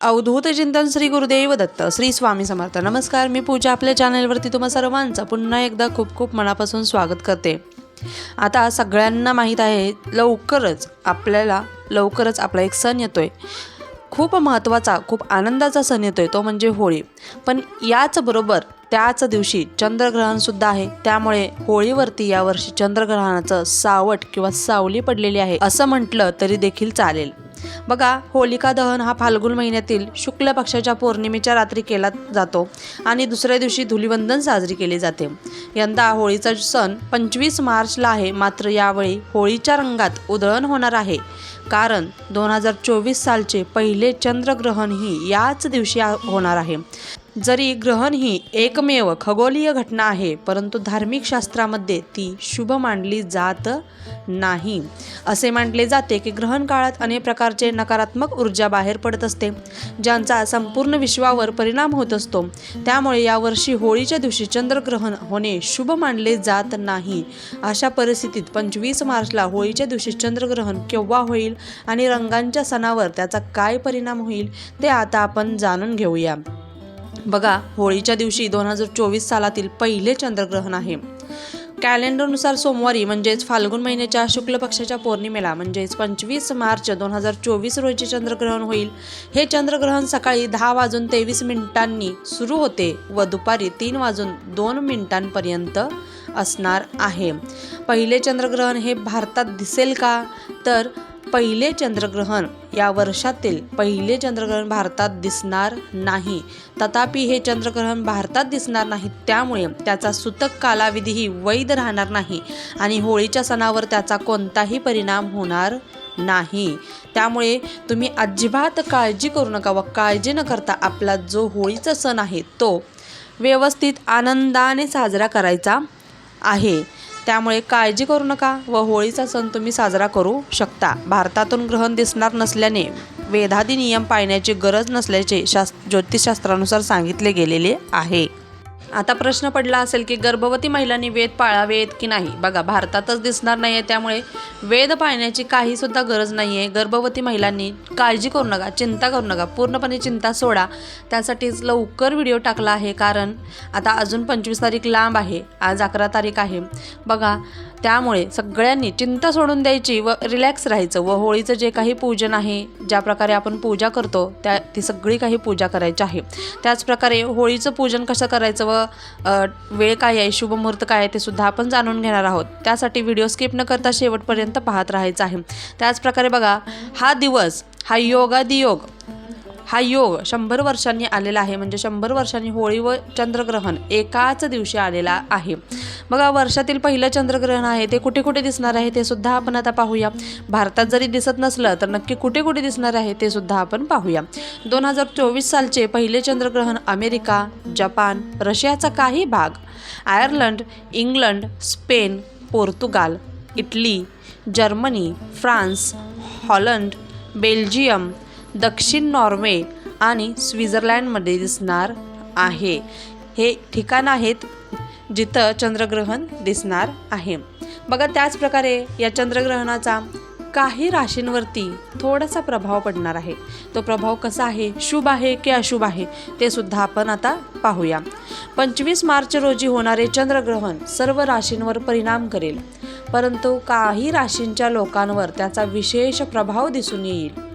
अवधूत चिंतन श्री गुरुदेव दत्त श्री स्वामी समर्थ. नमस्कार मी पूजा. आपल्या चॅनलवरती तुम्हा सर्वांचं पुन्हा एकदा खूप खूप मनापासून स्वागत करते. आता सगळ्यांना माहीत आहे लवकरच आपल्याला लवकरच आपला एक सण येतोय. खूप महत्त्वाचा खूप आनंदाचा सण येतोय तो म्हणजे होळी. पण याचबरोबर त्याच दिवशी चंद्रग्रहणसुद्धा आहे. त्यामुळे होळीवरती यावर्षी चंद्रग्रहणाचं सावट किंवा सावली पडलेली आहे असं म्हटलं तरी देखील चालेल. बघा होलिका दहन हा फाल्गुन महिन्यातील शुक्ल पक्षाच्या पौर्णिमेच्या रात्री केला जातो आणि दुसऱ्या दिवशी धुलिवंदन साजरी केली जाते. यंदा होळीचा सण पंचवीस मार्चला आहे मात्र यावेळी होळीच्या रंगात उधळण होणार आहे. कारण दोन हजार चोवीस सालचे पहिले चंद्रग्रहणही याच दिवशी होणार आहे. जरी ग्रहण ही एकमेव खगोलीय घटना आहे परंतु धार्मिक शास्त्रामध्ये ती शुभ मानली जात नाही. असे मानले जाते की ग्रहण काळात अनेक प्रकारचे नकारात्मक ऊर्जा बाहेर पडत असते ज्यांचा संपूर्ण विश्वावर परिणाम होत असतो. त्यामुळे यावर्षी होळीच्या दिवशी चंद्रग्रहण होणे शुभ मानले जात नाही. अशा परिस्थितीत पंचवीस मार्चला होळीच्या दिवशी चंद्रग्रहण केव्हा होईल? आणि रंगांच्या सणावर त्याचा काय परिणाम होईल ते आता आपण जाणून घेऊया. बघा होळीच्या दिवशी दोन हजार चोवीस सालातील पहिले चंद्रग्रहण आहे. कॅलेंडरनुसार सोमवारी म्हणजेच फाल्गुन महिन्याच्या शुक्ल पक्षाच्या पौर्णिमेला म्हणजेच पंचवीस मार्च दोन हजार चोवीस रोजी चंद्रग्रहण होईल. हे चंद्रग्रहण सकाळी दहा वाजून तेवीस मिनिटांनी सुरू होते व दुपारी तीन वाजून दोन मिनिटांपर्यंत असणार आहे. पहिले चंद्रग्रहण हे भारतात दिसेल का? तर पहिले चंद्रग्रहण या वर्षातील पहिले चंद्रग्रहण भारतात दिसणार नाही. तथापि हे चंद्रग्रहण भारतात दिसणार नाही त्यामुळे त्याचा सूतक कालावधीही वैध राहणार नाही आणि होळीच्या सणावर त्याचा कोणताही परिणाम होणार नाही. त्यामुळे तुम्ही अजिबात काळजी करू नका व काळजी न करता आपला जो होळीचा सण आहे तो व्यवस्थित आनंदाने साजरा करायचा आहे. त्यामुळे काळजी करू नका व होळीचा सण तुम्ही साजरा करू शकता. भारतातून ग्रहण दिसणार नसल्याने वेधादी नियम पाळण्याची गरज नसल्याचे शास् ज्योतिषशास्त्रानुसार सांगितले गेलेले आहे. आता प्रश्न पडला असेल की गर्भवती महिलांनी वेद पाळावेत की नाही? बघा भारतातच दिसणार नाही आहे त्यामुळे वेद पाळण्याची काहीसुद्धा गरज नाही आहे गर्भवती महिलांनी काळजी करू नका चिंता करू नका पूर्णपणे चिंता सोडा. त्यासाठीच लवकर व्हिडिओ टाकला आहे कारण आता अजून पंचवीस तारीख लांब आहे आज अकरा तारीख आहे. बघा त्यामुळे सगळ्यांनी चिंता सोडून द्यायची व रिलॅक्स राहायचं. व होळीचं जे काही पूजन आहे ज्या प्रकारे आपण पूजा करतो त्या ती सगळी काही पूजा करायची आहे. त्याचप्रकारे होळीचं पूजन कसं करायचं व वेळ काय आहे शुभमुहूर्त काय आहे ते सुद्धा आपण जाणून घेणार आहोत. त्यासाठी व्हिडिओ स्किप न करता शेवटपर्यंत पाहत राहायचं आहे. त्याचप्रकारे बघा हा दिवस हा योगादियोग हा योग शंभर वर्षांनी आलेला आहे. म्हणजे शंभर वर्षांनी होळी व चंद्रग्रहण एकाच दिवशी आलेला आहे. बघा वर्षातील पहिलं चंद्रग्रहण आहे ते कुठे कुठे दिसणार आहे ते सुद्धा आपण आता पाहूया. भारतात जरी दिसत नसलं तर नक्की कुठे कुठे दिसणार आहे ते सुद्धा आपण पाहूया. दोन हजार चोवीस सालचे पहिले चंद्रग्रहण अमेरिका जपान रशियाचा काही भाग. Ireland England Spain Portugal Italy Germany France Holland Belgium दक्षिण नॉर्वे आणि स्वित्झर्लंडमध्ये दिसणार आहे. हे ठिकाण आहेत जिथं चंद्रग्रहण दिसणार आहे. बघा त्याचप्रकारे या चंद्रग्रहणाचा काही राशींवरती थोडासा प्रभाव पडणार आहे. तो प्रभाव कसा आहे? शुभ आहे की अशुभ आहे? ते सुद्धा आपण आता पाहूया. पंचवीस मार्च रोजी होणारे चंद्रग्रहण सर्व राशींवर परिणाम करेल. परंतु काही राशींच्या लोकांवर त्याचा विशेष प्रभाव दिसून येईल.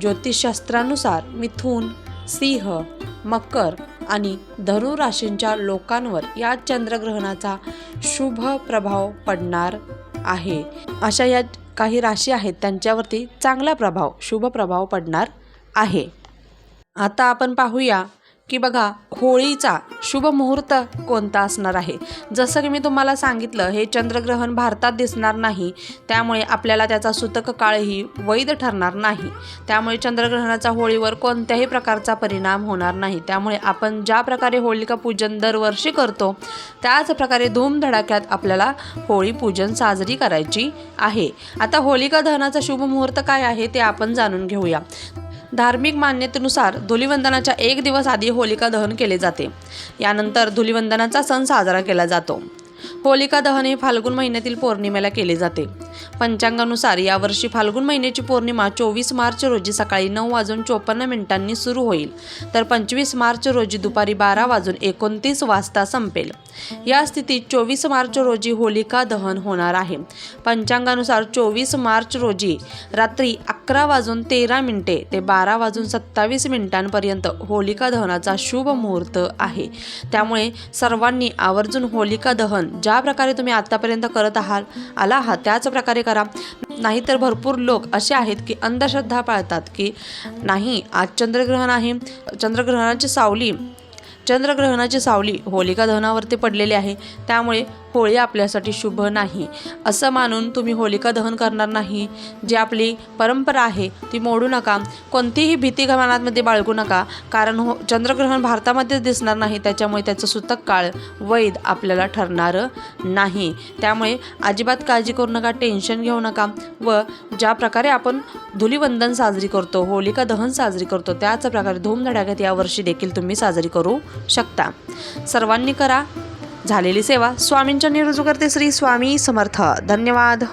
ज्योतिषशास्त्रानुसार मिथून सिंह मकर आणि धनु राशींच्या लोकांवर या चंद्रग्रहणाचा शुभ प्रभाव पडणार आहे. अशा या काही राशी आहेत त्यांच्यावरती चांगला प्रभाव शुभ प्रभाव पडणार आहे. आता आपण पाहूया की बघा होळीचा शुभ मुहूर्त कोणता असणार आहे? जसं की मी तुम्हाला सांगितलं हे चंद्रग्रहण भारतात दिसणार नाही. त्यामुळे आपल्याला त्याचा सुतक काळही वैध ठरणार नाही. त्यामुळे चंद्रग्रहणाचा होळीवर कोणत्याही प्रकारचा परिणाम होणार नाही. त्यामुळे आपण ज्या प्रकारे होळिका पूजन दरवर्षी करतो त्याच प्रकारे धूमधडाक्यात आपल्याला होळी पूजन साजरी करायची आहे. आता होलिका दहनाचा शुभ मुहूर्त काय आहे ते आपण जाणून घेऊया. धार्मिक मान्यतेनुसार धुलिवंदनाच्या एक दिवस आधी होलिका दहन केले जाते. यानंतर धुलिवंदनाचा सण साजरा केला जातो. होलिका दहन हे फाल्गुन महिन्यातील पौर्णिमेला केले जाते. पंचांगानुसार यावर्षी फाल्गुन महिन्याची पौर्णिमा चोवीस मार्च रोजी सकाळी नऊ वाजून चोपन्न मिनिटांनी सुरू होईल. तर पंचवीस मार्च रोजी दुपारी बारा वाजून एकोणतीस वाजता संपेल. या स्थितीत चोवीस मार्च रोजी होलिका दहन होणार आहे. पंचांगानुसार चोवीस मार्च रोजी रात्री अकरा वाजून तेरा मिनिटे ते बारा वाजून सत्तावीस मिनिटांपर्यंत होलिका दहनाचा शुभ मुहूर्त आहे. त्यामुळे सर्वांनी आवर्जून होलिका दहन ज्या प्रकारे तुम्ही आतापर्यंत करत आहात आला आहात त्याच प्रकारे करा. नाहीतर भरपूर लोक असे आहेत की अंधश्रद्धा पाळतात की नाही आज चंद्रग्रहण आहे. चंद्रग्रहणाची सावली चंद्रग्रहणाची सावली होलिका दहनावरती पडलेली आहे. त्यामुळे होळी आपल्यासाठी शुभ नाही. असं मानून तुम्ही होलिका दहन करणार नाही. जी आपली परंपरा आहे ती मोडू नका. कोणतीही भीती मनामध्ये बाळगू नका. कारण हो चंद्रग्रहण भारतामध्येच दिसणार नाही. त्याच्यामुळे त्याचं सुतक काळ वैध आपल्याला ठरणारं नाही. त्यामुळे अजिबात काळजी करू नका टेन्शन घेऊ नका व ज्या प्रकारे आपण धुलीवंदन साजरी करतो होलिका दहन साजरी करतो त्याच प्रकारे धूमधडाक्यात यावर्षी देखील तुम्ही साजरी करू शकता. सर्वांनी करा. झालेली सेवा. स्वामींच्या निरुजू करते श्री स्वामी समर्थ. धन्यवाद.